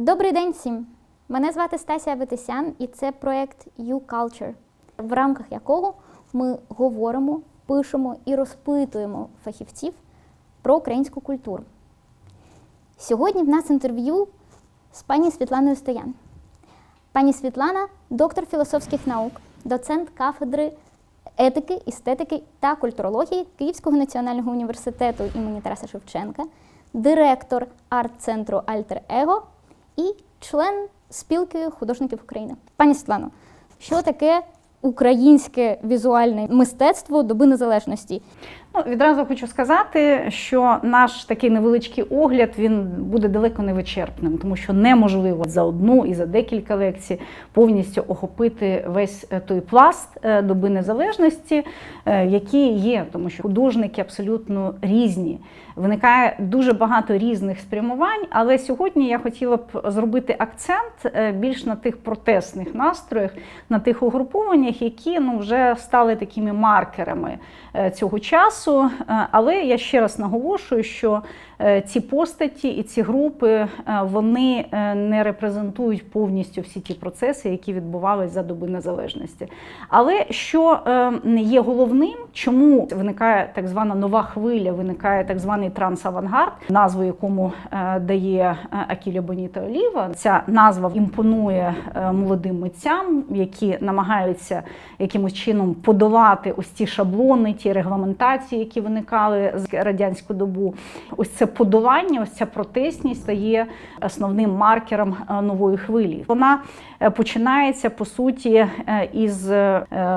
Добрий день всім! Мене звати Стасія Ветисян і це проєкт U-Culture, в рамках якого ми говоримо, пишемо і розпитуємо фахівців про українську культуру. Сьогодні в нас інтерв'ю з пані Світланою Стоян. Пані Світлана доктор філософських наук, доцент кафедри етики, естетики та культурології Київського національного університету імені Тараса Шевченка, директор арт-центру Альтер Его і член спілки художників України. Пані Світлано, що таке українське візуальне мистецтво доби незалежності? Ну, відразу хочу сказати, що наш такий невеличкий огляд він буде далеко не вичерпним, тому що неможливо за одну і за декілька лекцій повністю охопити весь е, той пласт е, доби незалежності, е, який є, тому що художники абсолютно різні. Виникає дуже багато різних спрямувань, але сьогодні я хотіла б зробити акцент більш на тих протестних настроях, на тих угрупованнях, які ну вже стали такими маркерами цього часу. Е, Але я ще раз наголошую, що е, ці постаті і ці групи е, вони не репрезентують повністю всі ті процеси, які відбувалися за доби незалежності. Але що є головним, чому виникає так звана нова хвиля, виникає так званий трансавангард, назву якому дає Акіля Боніта Оліва. Ця назва імпонує молодим митцям, які намагаються якимось чином подолати ось ці шаблони, ті регламентації, які виникали з радянську добу. Ось це подолання, ось ця протестність стає основним маркером е, нової хвилі. Вона е, починається по суті е, із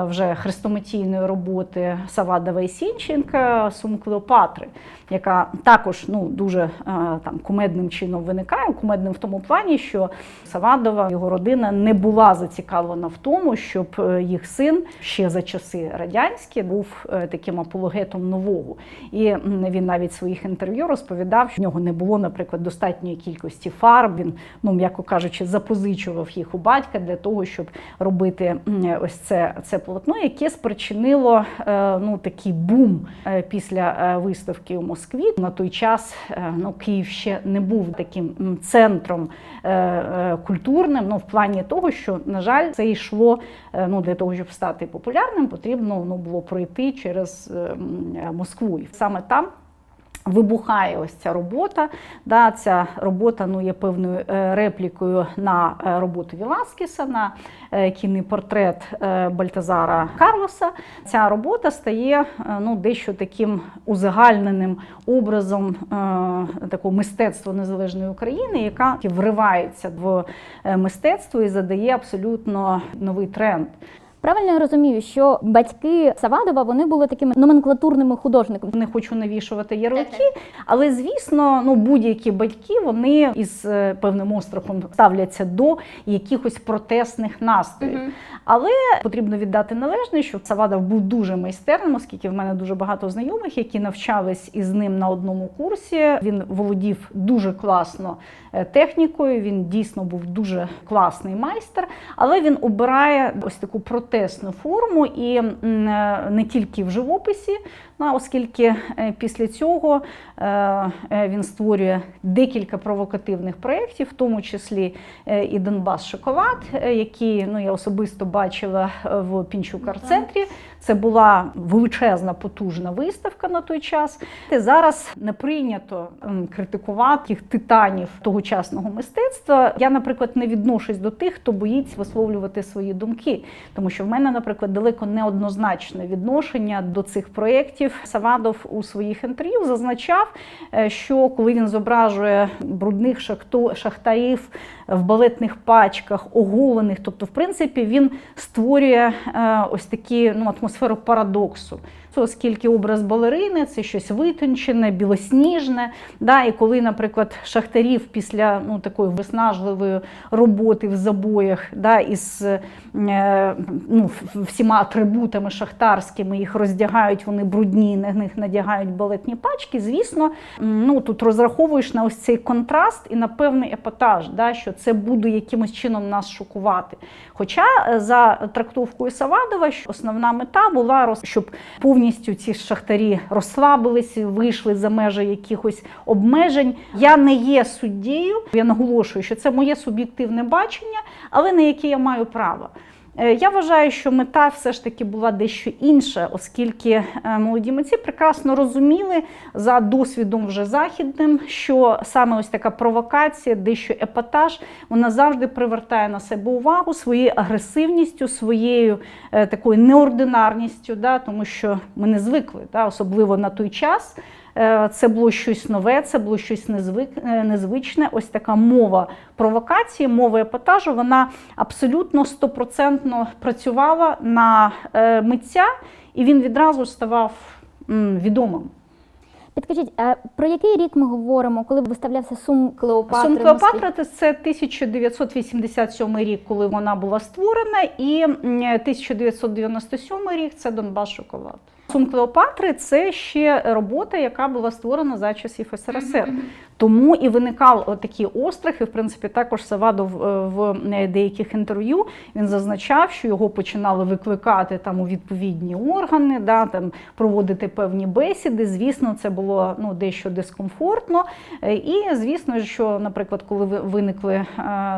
вже хрестоматійної роботи Савадова і Сінченка Сум Клеопатри, яка також ну дуже там кумедним чином виникає. Кумедним в тому плані, що Савадова його родина не була зацікавлена в тому, щоб їх син ще за часи радянські був таким апологетом нового. І він навіть в своїх інтерв'ю розповідав, що в нього не було, наприклад, достатньої кількості фарб. Він, ну м'яко кажучи, запозичував їх у батька для того, щоб робити ось це, це полотно, яке спричинило е, ну такий бум е, після е, виставки у Москві. На той час ну Київ ще не був таким центром культурним. Ну в плані того, що на жаль, це йшло ну для того, щоб стати популярним, потрібно ну було пройти через е, м, е, Москву. І саме там. Вибухає ось ця робота. Да, Ця робота ну, є певною е, реплікою на е, роботу Віласкіса, на е, кінний портрет е, Бальтазара Карлоса. Ця робота стає е, ну, дещо таким узагальненим образом е, такого мистецтва незалежної України, яка вривається в е, мистецтво і задає абсолютно новий тренд. Правильно я розумію, що батьки Савадова вони були такими номенклатурними художниками. Не хочу навішувати ярлики, але звісно, ну будь-які батьки вони із е, певним острахом ставляться до якихось протестних настроїв. Але потрібно віддати належне, що Савадов був дуже майстерним, оскільки в мене дуже багато знайомих, які навчались із ним на одному курсі. Він володів дуже класно е, технікою. Він дійсно був дуже класний майстер, але він обирає ось таку протестну форму і е, не тільки в живописі, оскільки е, після цього е, е, він створює декілька провокативних проєктів, в тому числі і Донбас Шоколад, який ну, я особисто бачила в Пінчук арт-центрі. Це була величезна потужна виставка на той час. І зараз не прийнято критикувати тих титанів тогочасного мистецтва. Я, наприклад, не відношусь до тих, хто боїться висловлювати свої думки, тому що в мене, наприклад, далеко неоднозначне відношення до цих проєктів. Савадов у своїх інтерв'ю зазначав, е, що коли він зображує брудних шахту- шахтарів в балетних пачках, оголених, тобто, в принципі, він створює е, ось такі ну, атмосферу парадоксу. Це Оскільки образ балерини це щось витончене, білосніжне. Да, і коли, наприклад, шахтарів після ну, такої виснажливої роботи в забоях да, із е, ну, всіма атрибутами шахтарськими їх роздягають, вони брудні, на них надягають балетні пачки, звісно, ну, тут розраховуєш на ось цей контраст і на певний епатаж, да, що це буде якимось чином нас шокувати. Хоча е, за трактовкою Савадова, що основна мета була, щоб повністю повністю ці шахтарі розслабились, вийшли за межі якихось обмежень. Я не є суддєю. Я наголошую, що це моє суб'єктивне бачення, але на яке я маю право. Е, Я вважаю, що мета все ж таки була дещо інша, оскільки е, молоді митці прекрасно розуміли за досвідом вже західним, що саме ось така провокація, дещо епатаж, вона завжди привертає на себе увагу своєю агресивністю, своєю е, такою неординарністю, да, тому що ми не звикли, да, особливо на той час. Е, Це було щось нове, це було щось е, незвичне. Ось така мова провокації, мова епатажу. Вона абсолютно стопроцентно працювала на е, митця, і він відразу ставав відомим. Підкажіть, а про який рік ми говоримо, коли виставлявся сум Клеопатри? Сум? Клеопатра це 1987 рік, коли вона була створена, і м, 1997 рік це Донбас Шоколад. Сум Клеопатри це ще робота, яка була створена за часів СРСР. Тому і виникали такі острахи. В принципі, також Савадов е, в е, деяких інтерв'ю він зазначав, що його починали викликати там у відповідні органи, да, там проводити певні бесіди. Звісно, це було ну дещо дискомфортно. Е, І звісно, що, наприклад, коли ви- виникли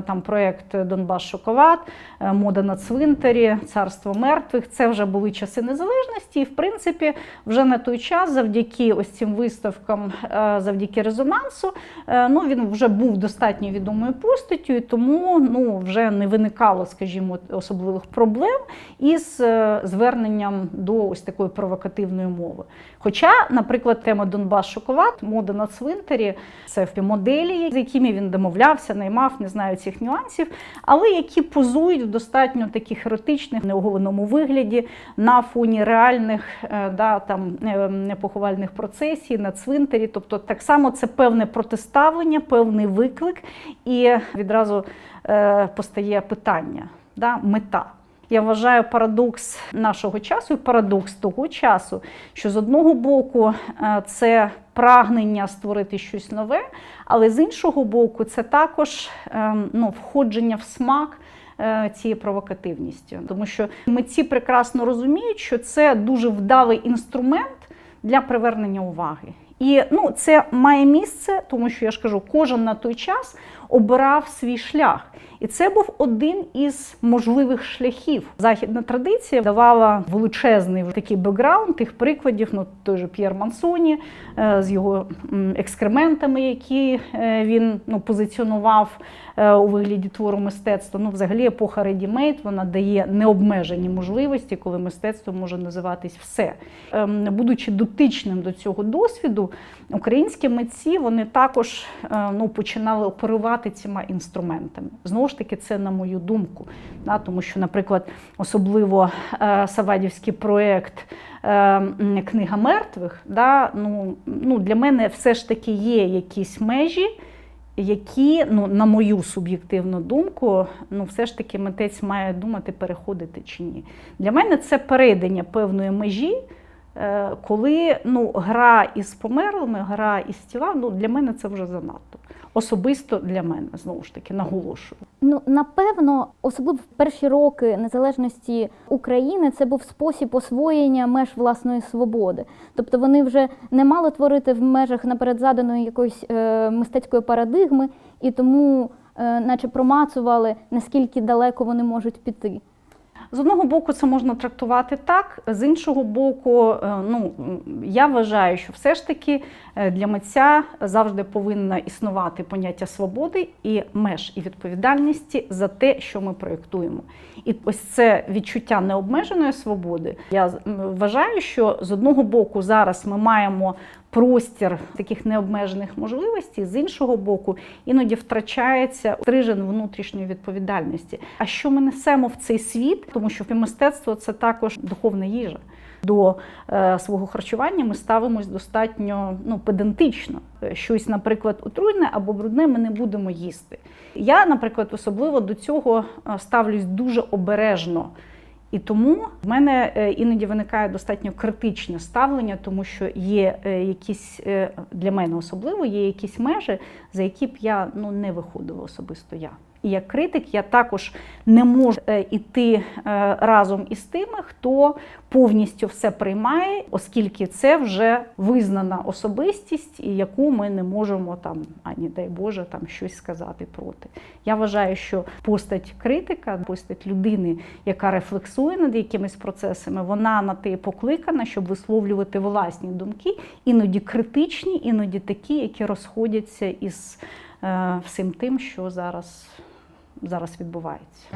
там проект Донбас Шоколад, мода на цвинтарі, царство мертвих, це вже були часи незалежності. І в принципі, вже на той час, завдяки ось цим виставкам, завдяки резонансу, ну він вже був достатньо відомою постаттю, і тому ну вже не виникало, скажімо, особливих проблем із е, зверненням до ось такої провокативної мови. Хоча, наприклад, тема Донбас Шоколад, мода на цвинтарі, це моделі, з якими він домовлявся, наймав, не знаю цих нюансів, але які позують в достатньо таких еротичних, неоголеному вигляді на фоні реальних е, да, там, е, поховальних процесій на цвинтарі. Тобто, так само це певне протиставлення, певний виклик, і відразу е, постає питання, да, мета. Я вважаю парадокс нашого часу і парадокс того часу, що з одного боку е, це прагнення створити щось нове, але з іншого боку, це також е, ну, входження в смак цією провокативністю. Тому що митці прекрасно розуміють, що це дуже вдалий інструмент для привернення уваги. І ну, це має місце, тому що я ж кажу, кожен на той час обирав свій шлях. І це був один із можливих шляхів. Західна традиція давала величезний такий бекграунд тих прикладів. Ну той же П'єр Мансоні е, з його екскрементами, які е, він ну, позиціонував у вигляді твору мистецтва. Ну, взагалі, епоха редімейт вона дає необмежені можливості, коли мистецтво може називатись все. Ем, Будучи дотичним до цього досвіду, українські митці вони також е, ну, починали оперувати цими інструментами. Знову ж таки, це на мою думку. Да, тому що, наприклад, особливо е, Савадівський проєкт е, Книга мертвих, да, ну, ну, для мене все ж таки є якісь межі. Які, ну, на мою суб'єктивну думку, ну, все ж таки митець має думати, переходити чи ні. Для мене це перейдення певної межі, е, коли ну, гра із померлими, гра із тіла, ну, для мене це вже занадто. Особисто для мене, знову ж таки, наголошую. Ну, напевно, особливо в перші роки незалежності України це був спосіб освоєння меж власної свободи. Тобто вони вже не мали творити в межах наперед заданої якоїсь е, мистецької парадигми, і тому, е, наче промацували, наскільки далеко вони можуть піти. З одного боку, це можна трактувати так, з іншого боку, е, ну я вважаю, що все ж таки е, для митця завжди повинно існувати поняття свободи і меж і відповідальності за те, що ми проєктуємо. І ось це відчуття необмеженої свободи. Я вважаю, що з одного боку зараз ми маємо простір таких необмежених можливостей, з іншого боку, іноді втрачається стрижен внутрішньої відповідальності. А що ми несемо в цей світ? Тому що мистецтво це також духовна їжа. До е, свого харчування ми ставимось достатньо ну, педантично. Е, Щось, наприклад, отруйне або брудне ми не будемо їсти. Я, наприклад, особливо до цього е, ставлюсь дуже обережно. І тому в мене е, іноді виникає достатньо критичне ставлення, тому що є е, якісь е, для мене особливо є якісь межі, за які б я ну не виходила особисто я. І як критик я також не можу е, іти е, разом із тими, хто повністю все приймає, оскільки це вже визнана особистість, і яку ми не можемо там, ані дай Боже, там щось сказати проти. Я вважаю, що постать критика, постать людини, яка рефлексує над якимись процесами, вона на те покликана, щоб висловлювати власні думки, іноді критичні, іноді такі, які розходяться із е, всім тим, що зараз, зараз відбувається.